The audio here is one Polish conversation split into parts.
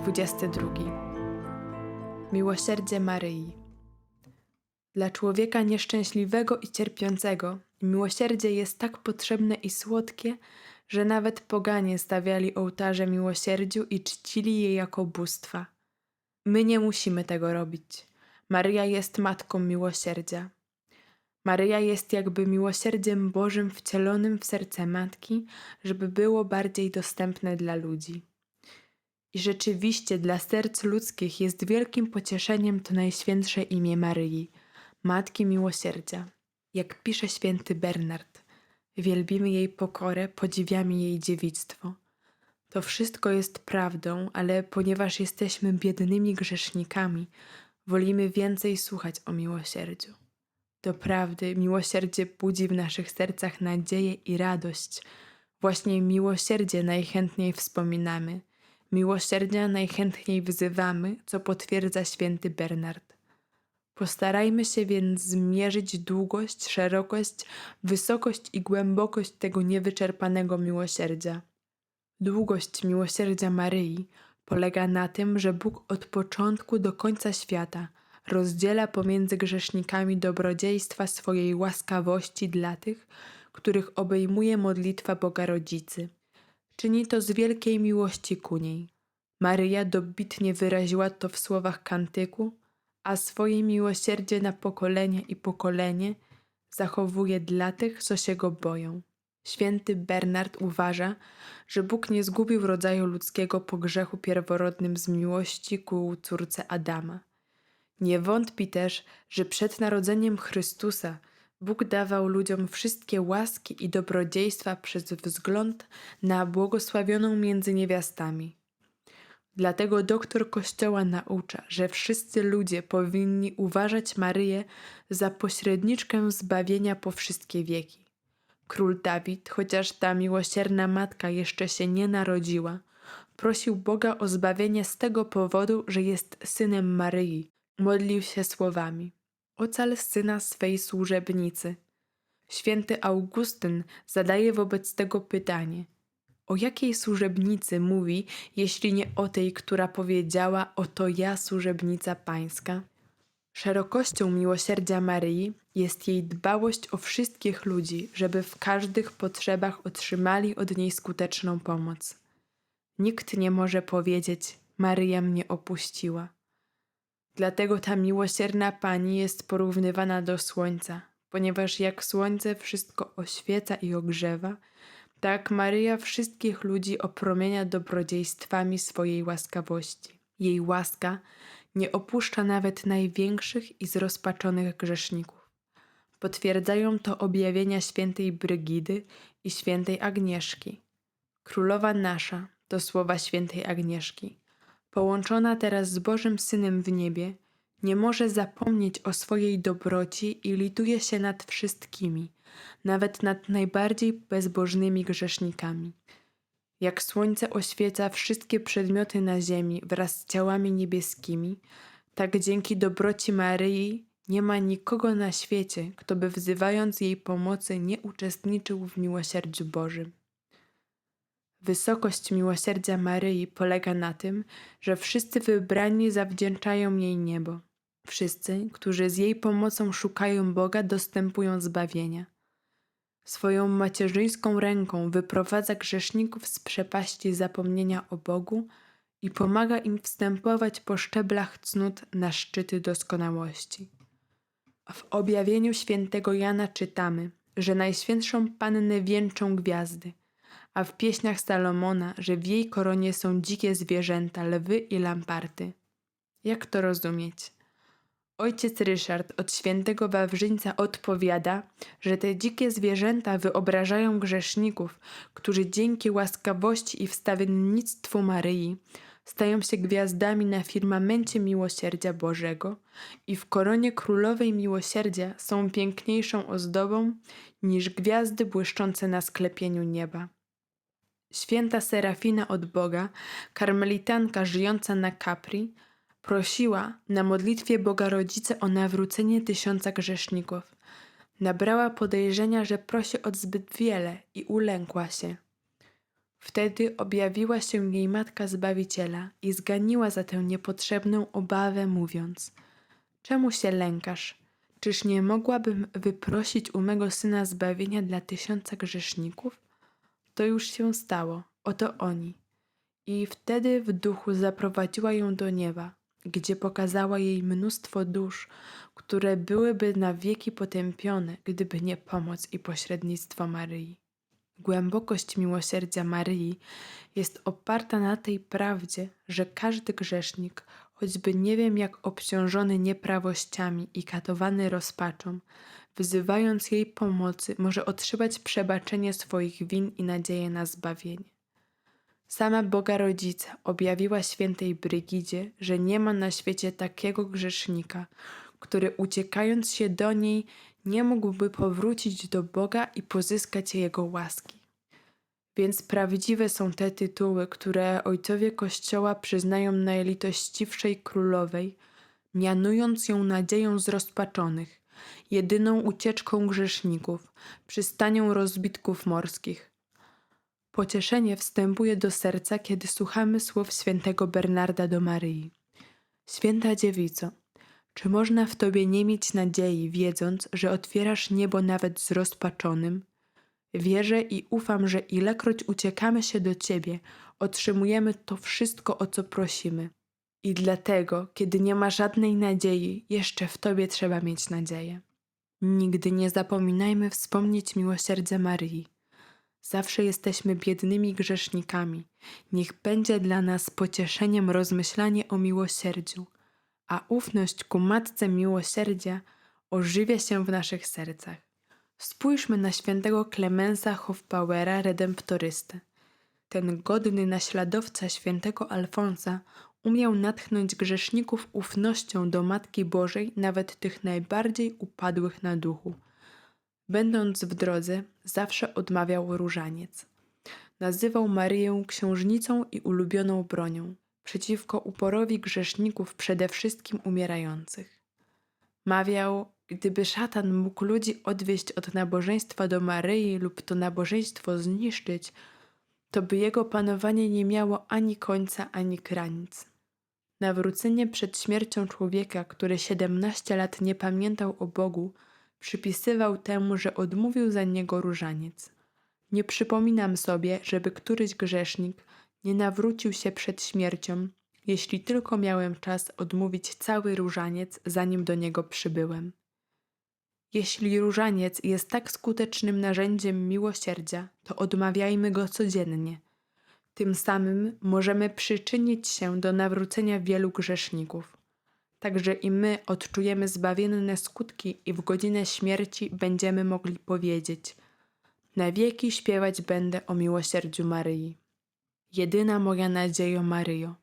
22. Miłosierdzie Maryi. Dla człowieka nieszczęśliwego i cierpiącego miłosierdzie jest tak potrzebne i słodkie, że nawet poganie stawiali ołtarze miłosierdziu i czcili je jako bóstwa. My nie musimy tego robić. Maryja jest matką miłosierdzia. Maryja jest jakby miłosierdziem Bożym wcielonym w serce matki, żeby było bardziej dostępne dla ludzi. I rzeczywiście dla serc ludzkich jest wielkim pocieszeniem to najświętsze imię Maryi, Matki Miłosierdzia. Jak pisze święty Bernard, wielbimy jej pokorę, podziwiamy jej dziewictwo. To wszystko jest prawdą, ale ponieważ jesteśmy biednymi grzesznikami, wolimy więcej słuchać o miłosierdziu. Doprawdy miłosierdzie budzi w naszych sercach nadzieję i radość. Właśnie miłosierdzie najchętniej wspominamy, miłosierdzia najchętniej wzywamy, co potwierdza święty Bernard. Postarajmy się więc zmierzyć długość, szerokość, wysokość i głębokość tego niewyczerpanego miłosierdzia. Długość miłosierdzia Maryi polega na tym, że Bóg od początku do końca świata rozdziela pomiędzy grzesznikami dobrodziejstwa swojej łaskawości dla tych, których obejmuje modlitwa Boga Rodzicy. Czyni to z wielkiej miłości ku niej. Maryja dobitnie wyraziła to w słowach kantyku, a swoje miłosierdzie na pokolenie i pokolenie zachowuje dla tych, co się go boją. Święty Bernard uważa, że Bóg nie zgubił rodzaju ludzkiego po grzechu pierworodnym z miłości ku córce Adama. Nie wątpi też, że przed narodzeniem Chrystusa Bóg dawał ludziom wszystkie łaski i dobrodziejstwa przez wzgląd na błogosławioną między niewiastami. Dlatego doktor Kościoła naucza, że wszyscy ludzie powinni uważać Maryję za pośredniczkę zbawienia po wszystkie wieki. Król Dawid, chociaż ta miłosierna matka jeszcze się nie narodziła, prosił Boga o zbawienie z tego powodu, że jest synem Maryi. Modlił się słowami: Ocal syna swej służebnicy. Święty Augustyn zadaje wobec tego pytanie: O jakiej służebnicy mówi, jeśli nie o tej, która powiedziała: Oto ja, służebnica pańska? Szerokością miłosierdzia Maryi jest jej dbałość o wszystkich ludzi, żeby w każdych potrzebach otrzymali od niej skuteczną pomoc. Nikt nie może powiedzieć: Maryja mnie opuściła. Dlatego ta miłosierna Pani jest porównywana do słońca, ponieważ jak słońce wszystko oświeca i ogrzewa, tak Maryja wszystkich ludzi opromienia dobrodziejstwami swojej łaskawości. Jej łaska nie opuszcza nawet największych i zrozpaczonych grzeszników. Potwierdzają to objawienia świętej Brygidy i świętej Agnieszki. Królowa nasza to słowa świętej Agnieszki połączona teraz z Bożym Synem w niebie, nie może zapomnieć o swojej dobroci i lituje się nad wszystkimi, nawet nad najbardziej bezbożnymi grzesznikami. Jak słońce oświeca wszystkie przedmioty na ziemi wraz z ciałami niebieskimi, tak dzięki dobroci Maryi nie ma nikogo na świecie, kto by wzywając jej pomocy nie uczestniczył w miłosierdziu Bożym. Wysokość miłosierdzia Maryi polega na tym, że wszyscy wybrani zawdzięczają jej niebo. Wszyscy, którzy z jej pomocą szukają Boga, dostępują zbawienia. Swoją macierzyńską ręką wyprowadza grzeszników z przepaści zapomnienia o Bogu i pomaga im wstępować po szczeblach cnót na szczyty doskonałości. W objawieniu świętego Jana czytamy, że Najświętszą Pannę wieńczą gwiazdy – a w pieśniach Salomona, że w jej koronie są dzikie zwierzęta, lwy i lamparty. Jak to rozumieć? Ojciec Ryszard od świętego Wawrzyńca odpowiada, że te dzikie zwierzęta wyobrażają grzeszników, którzy dzięki łaskawości i wstawiennictwu Maryi stają się gwiazdami na firmamencie miłosierdzia Bożego i w koronie królowej miłosierdzia są piękniejszą ozdobą niż gwiazdy błyszczące na sklepieniu nieba. Święta Serafina od Boga, karmelitanka żyjąca na Capri, prosiła na modlitwie Boga Rodzice o nawrócenie tysiąca grzeszników. Nabrała podejrzenia, że prosi o zbyt wiele i ulękła się. Wtedy objawiła się jej matka Zbawiciela i zganiła za tę niepotrzebną obawę, mówiąc: Czemu się lękasz? Czyż nie mogłabym wyprosić u mego syna zbawienia dla tysiąca grzeszników? To już się stało, oto oni. I wtedy w duchu zaprowadziła ją do nieba, gdzie pokazała jej mnóstwo dusz, które byłyby na wieki potępione, gdyby nie pomoc i pośrednictwo Maryi. Głębokość miłosierdzia Maryi jest oparta na tej prawdzie, że każdy grzesznik, choćby nie wiem jak obciążony nieprawościami i katowany rozpaczą, wzywając jej pomocy, może otrzymać przebaczenie swoich win i nadzieję na zbawienie. Sama Boga Rodzica objawiła świętej Brygidzie, że nie ma na świecie takiego grzesznika, który uciekając się do niej nie mógłby powrócić do Boga i pozyskać Jego łaski. Więc prawdziwe są te tytuły, które ojcowie Kościoła przyznają najlitościwszej królowej, mianując ją nadzieją zrozpaczonych, jedyną ucieczką grzeszników, przystanią rozbitków morskich. Pocieszenie wstępuje do serca, kiedy słuchamy słów świętego Bernarda do Maryi. Święta dziewico, czy można w tobie nie mieć nadziei, wiedząc, że otwierasz niebo nawet zrozpaczonym? Wierzę i ufam, że ilekroć uciekamy się do ciebie, otrzymujemy to wszystko, o co prosimy. I dlatego, kiedy nie ma żadnej nadziei, jeszcze w tobie trzeba mieć nadzieję. Nigdy nie zapominajmy wspomnieć miłosierdzia Maryi. Zawsze jesteśmy biednymi grzesznikami. Niech będzie dla nas pocieszeniem rozmyślanie o miłosierdziu, a ufność ku Matce Miłosierdzia ożywia się w naszych sercach. Spójrzmy na świętego Klemensa Hofbauera, redemptorystę. Ten godny naśladowca świętego Alfonsa umiał natchnąć grzeszników ufnością do Matki Bożej, nawet tych najbardziej upadłych na duchu. Będąc w drodze, zawsze odmawiał różaniec. Nazywał Maryję księżniczą i ulubioną bronią, przeciwko uporowi grzeszników, przede wszystkim umierających. Mawiał, gdyby szatan mógł ludzi odwieść od nabożeństwa do Maryi lub to nabożeństwo zniszczyć, to by jego panowanie nie miało ani końca, ani granic. Nawrócenie przed śmiercią człowieka, który 17 lat nie pamiętał o Bogu, przypisywał temu, że odmówił za niego różaniec. Nie przypominam sobie, żeby któryś grzesznik nie nawrócił się przed śmiercią, jeśli tylko miałem czas odmówić cały różaniec, zanim do niego przybyłem. Jeśli różaniec jest tak skutecznym narzędziem miłosierdzia, to odmawiajmy go codziennie. Tym samym możemy przyczynić się do nawrócenia wielu grzeszników. Także i my odczujemy zbawienne skutki i w godzinę śmierci będziemy mogli powiedzieć: Na wieki śpiewać będę o miłosierdziu Maryi. Jedyna moja nadziejo Maryjo.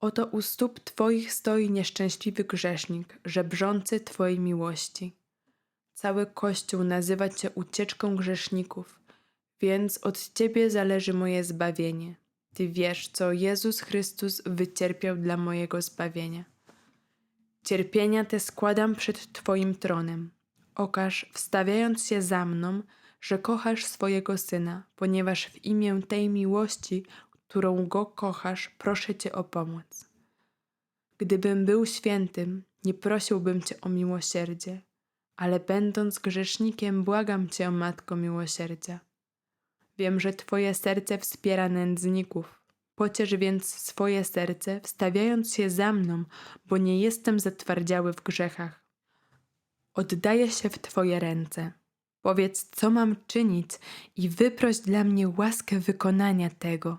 Oto u stóp Twoich stoi nieszczęśliwy grzesznik, żebrzący Twojej miłości. Cały Kościół nazywa Cię ucieczką grzeszników, więc od Ciebie zależy moje zbawienie. Ty wiesz, co Jezus Chrystus wycierpiał dla mojego zbawienia. Cierpienia te składam przed Twoim tronem. Okaż, wstawiając się za mną, że kochasz swojego Syna, ponieważ w imię tej miłości, którą Go kochasz, proszę Cię o pomoc. Gdybym był świętym, nie prosiłbym Cię o miłosierdzie, ale będąc grzesznikiem, błagam Cię, Matko Miłosierdzia. Wiem, że Twoje serce wspiera nędzników. Pociesz więc swoje serce, wstawiając się za mną, bo nie jestem zatwardziały w grzechach. Oddaję się w Twoje ręce. Powiedz, co mam czynić i wyproś dla mnie łaskę wykonania tego.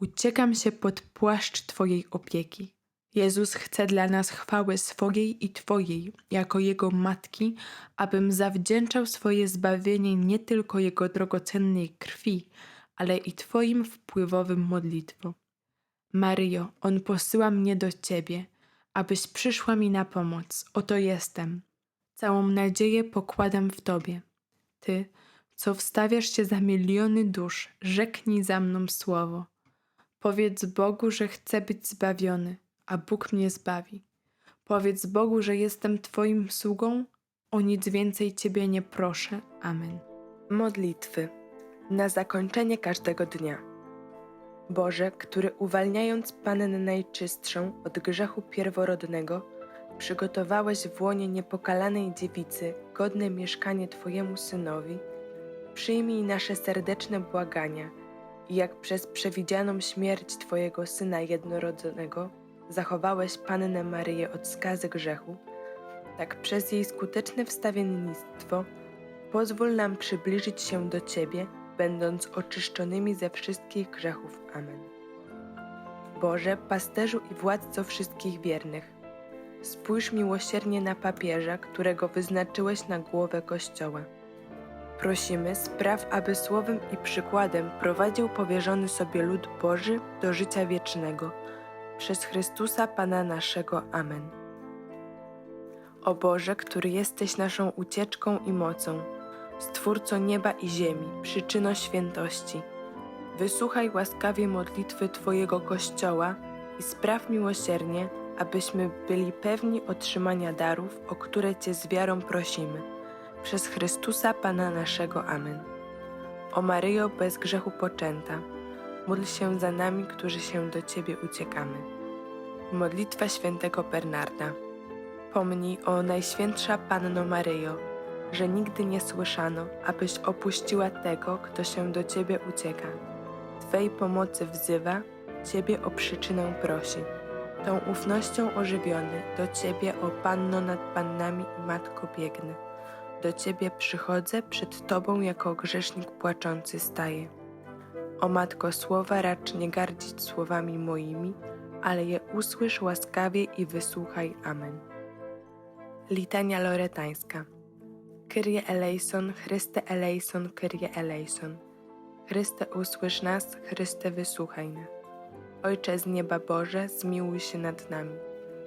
Uciekam się pod płaszcz Twojej opieki. Jezus chce dla nas chwały swojej i Twojej, jako Jego matki, abym zawdzięczał swoje zbawienie nie tylko Jego drogocennej krwi, ale i Twoim wpływowym modlitwom. Maryjo, On posyła mnie do Ciebie, abyś przyszła mi na pomoc. Oto jestem. Całą nadzieję pokładam w Tobie. Ty, co wstawiasz się za miliony dusz, rzeknij za mną słowo. Powiedz Bogu, że chcę być zbawiony, a Bóg mnie zbawi. Powiedz Bogu, że jestem Twoim sługą, o nic więcej Ciebie nie proszę. Amen. Modlitwy. Na zakończenie każdego dnia. Boże, który uwalniając Pannę Najczystszą od grzechu pierworodnego, przygotowałeś w łonie niepokalanej dziewicy godne mieszkanie Twojemu Synowi, przyjmij nasze serdeczne błagania i jak przez przewidzianą śmierć Twojego Syna jednorodzonego zachowałeś Pannę Maryję od skazy grzechu, tak przez jej skuteczne wstawiennictwo pozwól nam przybliżyć się do Ciebie, będąc oczyszczonymi ze wszystkich grzechów. Amen. Boże, pasterzu i władco wszystkich wiernych, spójrz miłosiernie na papieża, którego wyznaczyłeś na głowę Kościoła. Prosimy, spraw, aby słowem i przykładem prowadził powierzony sobie lud Boży do życia wiecznego. Przez Chrystusa Pana naszego. Amen. O Boże, który jesteś naszą ucieczką i mocą, Stwórco nieba i ziemi, przyczyno świętości, wysłuchaj łaskawie modlitwy Twojego Kościoła i spraw miłosiernie, abyśmy byli pewni otrzymania darów, o które Cię z wiarą prosimy. Przez Chrystusa Pana naszego. Amen. O Maryjo bez grzechu poczęta, módl się za nami, którzy się do Ciebie uciekamy. Modlitwa świętego Bernarda. Pomnij o Najświętsza Panno Maryjo, że nigdy nie słyszano, abyś opuściła tego, kto się do Ciebie ucieka. Twej pomocy wzywa, Ciebie o przyczynę prosi. Tą ufnością ożywiony, do Ciebie, o Panno nad Pannami i Matko biegnę. Do Ciebie przychodzę, przed Tobą jako grzesznik płaczący staję. O Matko słowa racz nie gardzić słowami moimi, ale je usłysz łaskawie i wysłuchaj. Amen. Litania Loretańska Kyrie eleison, Chryste eleison, Kyrie eleison. Chryste usłysz nas, Chryste wysłuchaj nas. Ojcze z nieba Boże, zmiłuj się nad nami.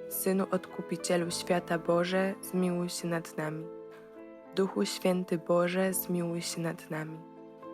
Synu Odkupicielu świata Boże, zmiłuj się nad nami. Duchu Święty Boże, zmiłuj się nad nami.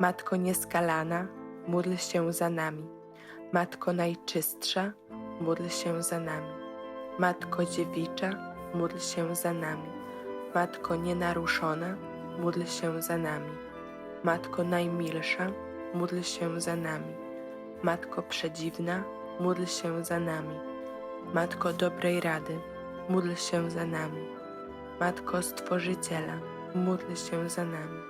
Matko nieskalana, módl się za nami. Matko najczystsza, módl się za nami. Matko dziewicza, módl się za nami. Matko nienaruszona, módl się za nami. Matko najmilsza, módl się za nami. Matko przedziwna, módl się za nami. Matko dobrej rady, módl się za nami. Matko Stworzyciela, módl się za nami.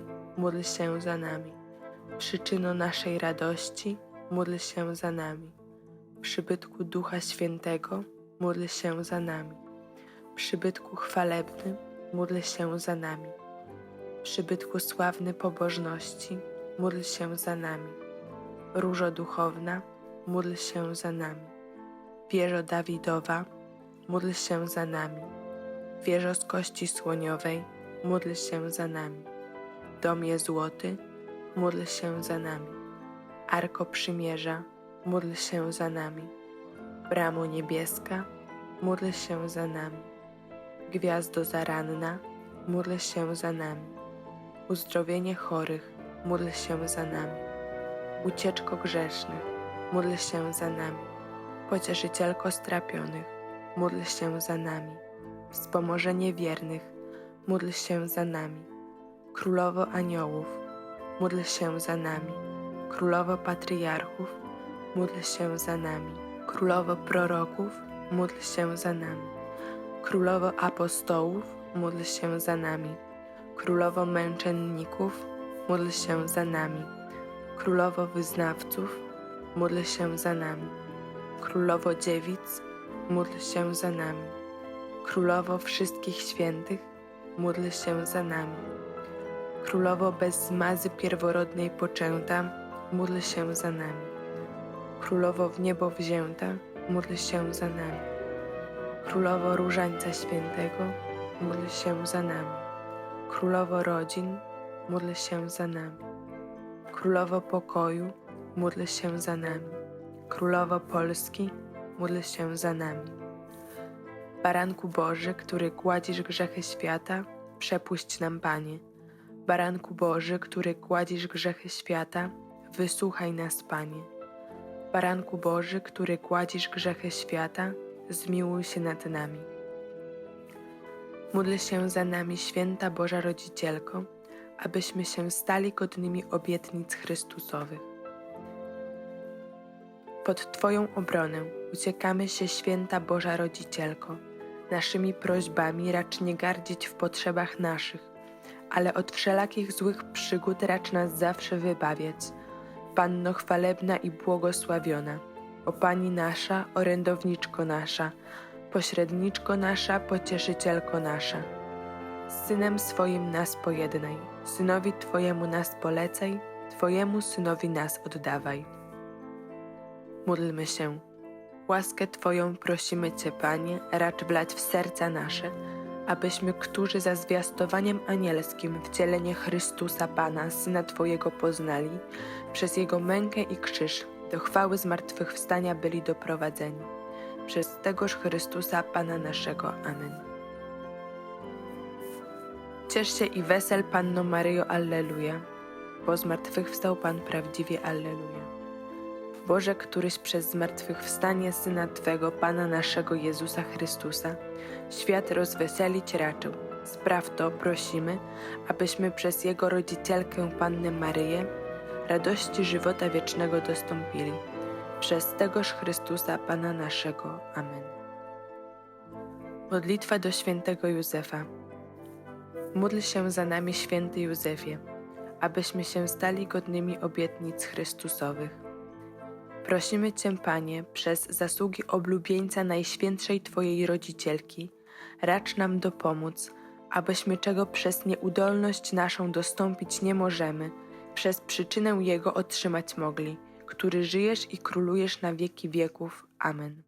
módl się za nami. Przyczyno naszej radości, módl się za nami. Przybytku Ducha Świętego, módl się za nami. Przybytku chwalebnym, módl się za nami. Przybytku sławny pobożności, módl się za nami. Różo duchowna, módl się za nami. Wieżo Dawidowa, módl się za nami. Wieżo z kości słoniowej, módl się za nami. Domie złoty, módl się za nami. Arko przymierza, módl się za nami. Bramo niebieska, módl się za nami. Gwiazdo zaranna, módl się za nami. Uzdrowienie chorych, módl się za nami. Ucieczko grzesznych, módl się za nami. Pocieszycielko strapionych, módl się za nami. Wspomożenie wiernych, módl się za nami. Królowo aniołów, módl się za nami. Królowo patriarchów, módl się za nami. Królowo proroków, módl się za nami. Królowo apostołów, módl się za nami. Królowo męczenników, módl się za nami. Królowo wyznawców, módl się za nami. Królowo dziewic, módl się za nami. Królowo wszystkich świętych, módl się za nami. Królowo bez zmazy pierworodnej poczęta, módl się za nami. Królowo w niebo wzięta, módl się za nami. Królowo Różańca Świętego, módl się za nami. Królowo rodzin, módl się za nami. Królowo pokoju, módl się za nami. Królowo Polski, módl się za nami. Baranku Boży, który gładzisz grzechy świata, przepuść nam, Panie. Baranku Boży, który gładzisz grzechy świata, wysłuchaj nas, Panie. Baranku Boży, który gładzisz grzechy świata, zmiłuj się nad nami. Módl się za nami, święta Boża Rodzicielko, abyśmy się stali godnymi obietnic Chrystusowych. Pod Twoją obronę uciekamy się, święta Boża Rodzicielko. Naszymi prośbami racz nie gardzić w potrzebach naszych, ale od wszelakich złych przygód racz nas zawsze wybawiać. Panno chwalebna i błogosławiona, o Pani nasza, orędowniczko nasza, pośredniczko nasza, pocieszycielko nasza. Z Synem swoim nas pojednaj, Synowi Twojemu nas polecaj, Twojemu Synowi nas oddawaj. Módlmy się. Łaskę Twoją prosimy Cię, Panie, racz wlać w serca nasze, abyśmy, którzy za zwiastowaniem anielskim wcielenie Chrystusa Pana, Syna Twojego poznali, przez Jego mękę i krzyż do chwały zmartwychwstania byli doprowadzeni. Przez tegoż Chrystusa Pana naszego. Amen. Ciesz się i wesel, Panno Maryjo, Alleluja, bo zmartwychwstał Pan prawdziwie, Alleluja. Boże, któryś przez zmartwychwstanie Syna Twego, Pana naszego Jezusa Chrystusa, świat rozweselić raczył. Spraw to, prosimy, abyśmy przez Jego rodzicielkę Pannę Maryję radości żywota wiecznego dostąpili. Przez tegoż Chrystusa Pana naszego. Amen. Modlitwa do świętego Józefa. Módl się za nami, święty Józefie, abyśmy się stali godnymi obietnic Chrystusowych. Prosimy Cię, Panie, przez zasługi oblubieńca Najświętszej Twojej Rodzicielki, racz nam dopomóc, abyśmy czego przez nieudolność naszą dostąpić nie możemy, przez przyczynę Jego otrzymać mogli, który żyjesz i królujesz na wieki wieków. Amen.